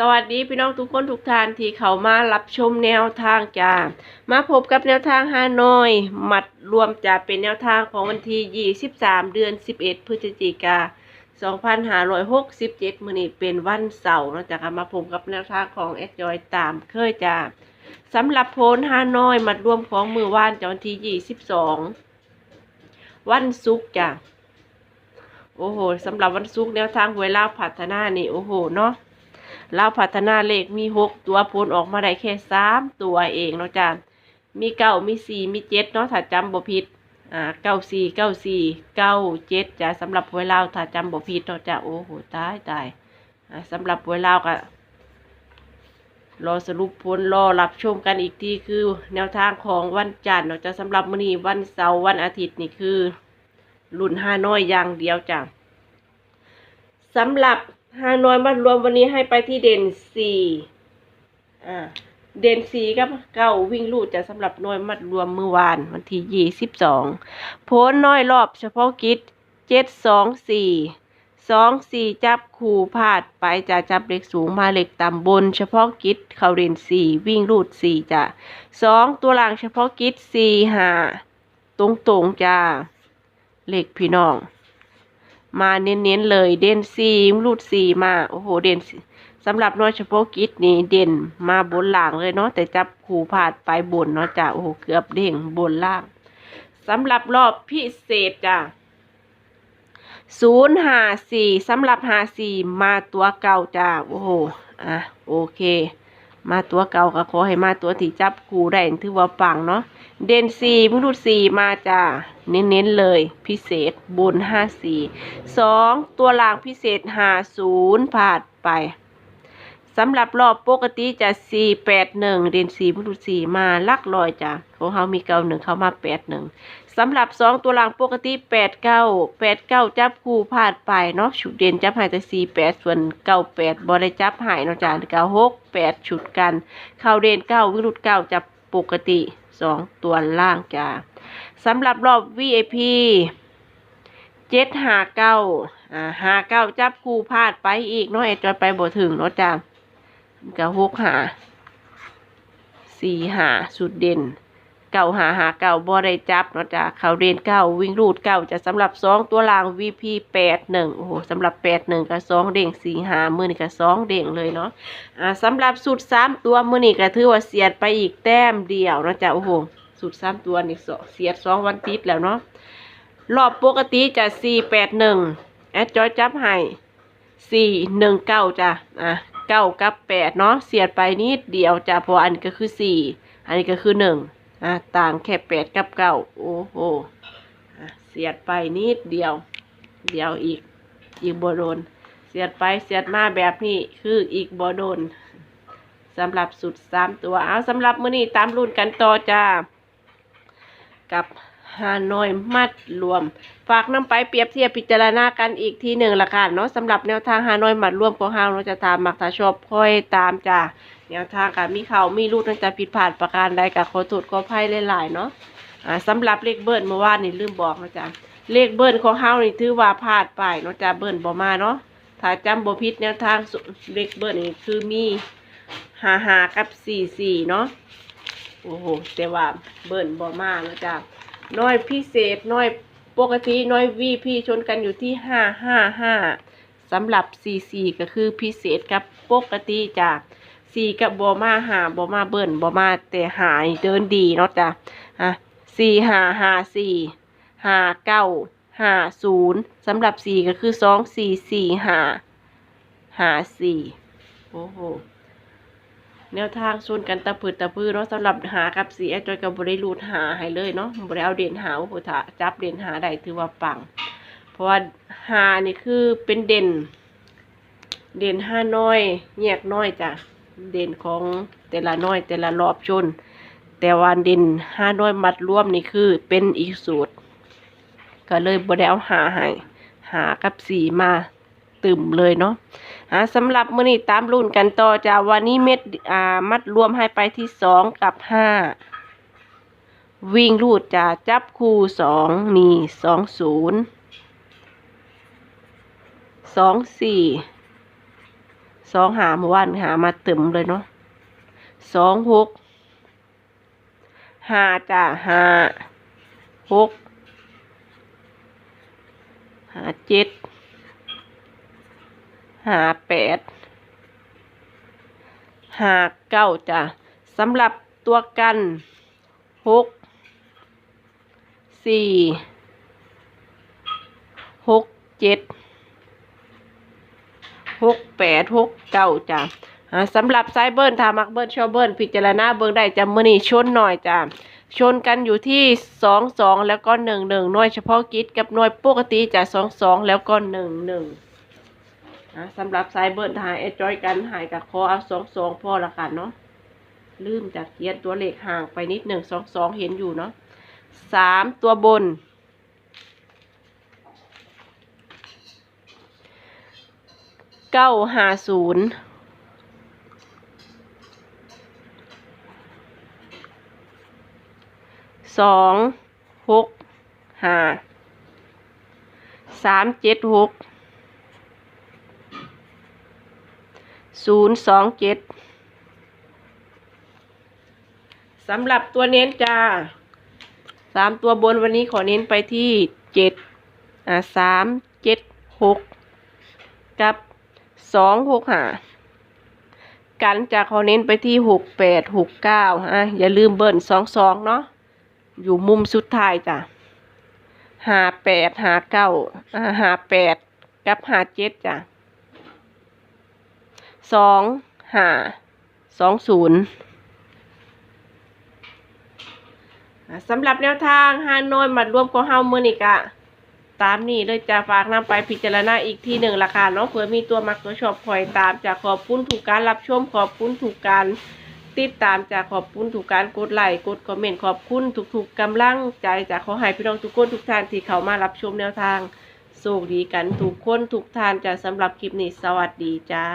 สวัสดีพี่น้องทุกคนทุกท่านที่เขามารับชมแนวทางจ้ามาพบกับแนวทางฮานอยมัดรวมจะเป็นแนวทางของวันที่ 23 เดือน 11 พฤศจิกา 2567 มื้อนี้เป็นวันเสาร์นะจ้ะค่ะมาพบกับแนวทางของแอดจอยตามเคยจ้าสำหรับโพลฮานอยมัดรวมของมือว่านจะวันที่ 22 วันศุกร์จ้ะโอ้โหสำหรับวันศุกร์แนวทางหวยลาวพัฒนานี่โอ้โหเนาะ เราพัฒนาเลขมีหกตัวผลออกมาได้แค่สามตัวเองเนาะจ้ามีเก้ามีสี่มีเจ็ดเนาะถ้าจำบ่ผิดอ่าเก้าสี่เก้าสี่เก้าเจ็ดจ้ะสำหรับหวยลาวถ้าจำบ่ผิดเนาะจ้าโอ้โหตายตายอ่าสำหรับหวยลาวก็รอสรุปผลรอรับชมกันอีกทีคือ แนวทางของวันจันทร์เนาะจ้ะสำหรับมื้อนี้วันเสาร์วันอาทิตย์นี่คือรุ่นห้าน้อยอย่างเดียวจ้ะสำหรับ ฮานอยมารวมวันนี้ให้ไปที่เด่นสี่อ่าเด่นสี่กับเก้าวิ่งลูดจะสำหรับน้อยมัดรวมเมื่อวานวันที่ยี่สิบสองโพนน้อยรอบเฉพาะกิจเจ็ดสองสี่สองสี่จับคู่พาดไปจะจับเล็กสูงมาเล็กต่ำบน เฉพาะกิจเขาเด่นสี่วิ่งลูดสี่จ้ะสองตัวหลังเฉพาะกิจสี่ห้าตรงตรงๆจ้าเลขพี่น้อง มาเน้นๆเลยเด่นสีรูดสีมา โอ้โห เด่นสำหรับน้อยเฉพาะกิจนี่เด่นมาบนล่างเลยเนาะแต่จับขู่ผาดไปบนเนาะจ้ะโอ้โหเกือบเด้งบนล่างสำหรับรอบพิเศษจ้ะศูนย์หาสี่สำหรับหาสี่มาตัวเก่าจ้ะโอ้โหอะโอเค มาตัวเก่าก็ขอให้มาตัวที่จับคู่ได้ถือว่าปังเนาะเด่นสี่มุรุดสี่มาจ้าเน้นๆเลยพิเศษบนห้าสี่สองตัวล่างพิเศษห้าศูนย์ผ่านไปสำหรับรอบปกติจะสี่แปดหนึ่งเด่นสี่มุรุดสี่มาลักลอยจ้ะของเขามีเก้าหนึ่งเข้ามาแปดหนึ่ง สำหรับสองตัวล่างปกติแปดเก้าแปดเก้าจับคู่ผ่านไปเนาะชุดเด่นจับหายแต่สี่แปดส่วนเก้าแปดบอได้จับหายเนาะจ้ะเก้าหกแปดชุดกัน เข้าเด่นเก้าวิ่งรุดเก้าจับปกติสองตัวล่างจ้าสำหรับรอบ VIP เจ็ดหาเก้าอ่าหาเก้าจับคู่พลาดไปอีกเนาะเอจอยไปบ่ถึงเนาะจ้าก็หกหาสี่หาสุดเด่น เก้าหาหาเก้าบ่ได้จับเนาะจ้าเขาเรียนเก้าวิ่งรูดเก้าจะสำหรับสองตัวลาง VP แปดหนึ่งโอ้โหสำหรับแปดหนึ่งกับสองเด้งสี่หามือนี่กับสองเด้งเลยเนาะอ่าสำหรับสูตรสามตัวมือนี่ก็ถือว่าเสียดไปอีกแต้มเดียวเนาะจ๊ะโอ้โหสูตรสามตัวนี่สเสียดสองวันติดแล้วเนาะรอบปกติจะสี่แปดหนึ่งแอดจอยจับให้สี่หนึ่งเก้าจ้ะอะเก้ากับแปดเนาะเสียดไปนิดเดียวจ้ะเพราะอันก็คือสี่อันนี้ก็คือหนึ่ง อะต่างแค่แปดกับเก้าโอ้โหเสียดไปนิดเดียว เดียวอีก อีกบโดน เสียดไปเสียดมาแบบนี้คืออีกบอโดนสำหรับสุดสามตัวเอาสำหรับมื้อนี้ตามรุ่นกันต่อจ้า กับ ฮานอยมัดรวม ฝากน้ำไปเปรียบเทียบพิจารณากันอีกทีหนึ่งละกันเนาะสำหรับแนวทางฮานอยมัดรวมของเฮาเราจะตามมักถ้าชอบค่อยตามจ้าแนวทางการมีเขามีรูดตั้งแต่ผิดพลาดประการใดกับขอโทษขออภัยหลายๆเนาะอ่าสำหรับเลขเบิ้ลเมื่อวานนี่ลืมบอกนะจ๊ะเลขเบิ้ลของเฮานี่ถือว่าพลาดไปเนาะจ้าเบิ้ลบ่มาเนาะถ้าจำบพิษแนวทางเลขเบิร์นนี่คือมีหาหากับสี่สี่เนาะโอ้โหแต่ว่าเบิร์นบ่มากแล้วจ้ะ น้อยพิเศษน้อยปกติน้อยวีพี่ชนกันอยู่ที่ห้าห้าห้าสำหรับสี่สี่ก็คือพิเศษกับปกติจ้ะสี่กับบอมาหาบอมาเบิร์นบอมาแต่หายเดินดีเนาะจ้ะอะสี่หาหาสี่หาเก้าห้าศูนย์สำหรับสี่ก็คือสองสี่สี่ห้าห้าสี่โอ้โห แนวทางส่วนกันตะพืดตะพือเนาะสำหรับหากับสีแอดจอยกับบริรูดหาให้เลยเนาะบริเอาเด่นหาโอ้โหถ้าจับเด่นหาได้ถือว่าปัง เพราะว่าหานี่คือเป็นเด่น เด่นห้าน้อยแยกน้อยจ้ะเด่นของแต่ละน้อยแต่ละรอบชน แต่ว่าเด่นห้าน้อยมัดรวมนี่คือเป็นอีกสูตร ก็เลยบ่ได้เอาหาให้หากับสีมาตึมเลยเนาะ อ่าสำหรับมื้อนี้ตามรุ่นกันต่อจ้าวันนี้เม็ดอ่ามัดรวมให้ไปที่สองกับห้าวิ่งรูดจ้าจับคู่สองมีสองศูนย์สองสี่สองหาเมื่อวานหามาเต็มเลยเนาะสองหกห้าจ้าห้าหกห้าเจ็ด ห้าแปดห้าเก้าจ้ะสำหรับตัวกันหกสี่หกเจ็ดหกแปดหกเก้าจ้ะอ่าสำหรับไซเบิร์นทามักเบิร์นชอบเบิร์นพิจารณาเบิร์ได้จะมือนี่ชนหน่อยจ้ะชนกันอยู่ที่สองสองแล้วก็หนึ่งหนึ่งหน่วยเฉพาะกิจกับหน่วยปกติจะสองสองแล้วก็หนึ่งหนึ่ง อะสำหรับสายเบิร์ดหายเอจอยกันหายกับคอเอาสองสองพอละกันเนาะลืมจากเขียนตัวเลขห่างไปนิดหนึ่งสองสองเห็นอยู่เนาะสามตัวบนเก้าห้าศูนย์สองหกห้าสามเจ็ดหก ศูนย์สองเจ็ดสำหรับตัวเน้นจ้าสามตัวบนวันนี้ขอเน้นไปที่เจ็ดอ่าสามเจ็ดหกกับสองหกห้ากันจะขอเน้นไปที่หกแปดหกเก้าฮะอย่าลืมเบิ้ลสองสองเนาะอยู่มุมสุดท้ายจ้ะหาแปดหาเก้าอ่าหาแปดกับหาเจ็ดจ้ะ สองห้าสองศูนย์สำหรับแนวทางฮานอยมัดรวมของเฮามือนี่กะ ตามนี้เลยจะฝากนำไปพิจารณาอีกทีหนึ่งราคาเนาะเผื่อมีตัวมักตัวชอบคอยตามจากขอบคุณถูกการรับชมขอบคุณถูกการติดตามจากขอบคุณถูกการกดไลค์กดคอมเมนต์ขอบคุณทุกๆกำลังใจจากขอให้พี่น้องทุกคนทุกท่านที่เข้ามารับชมแนวทางโชคดีกันทุกคนทุกท่านจะสำหรับคลิปนี้สวัสดีจ้า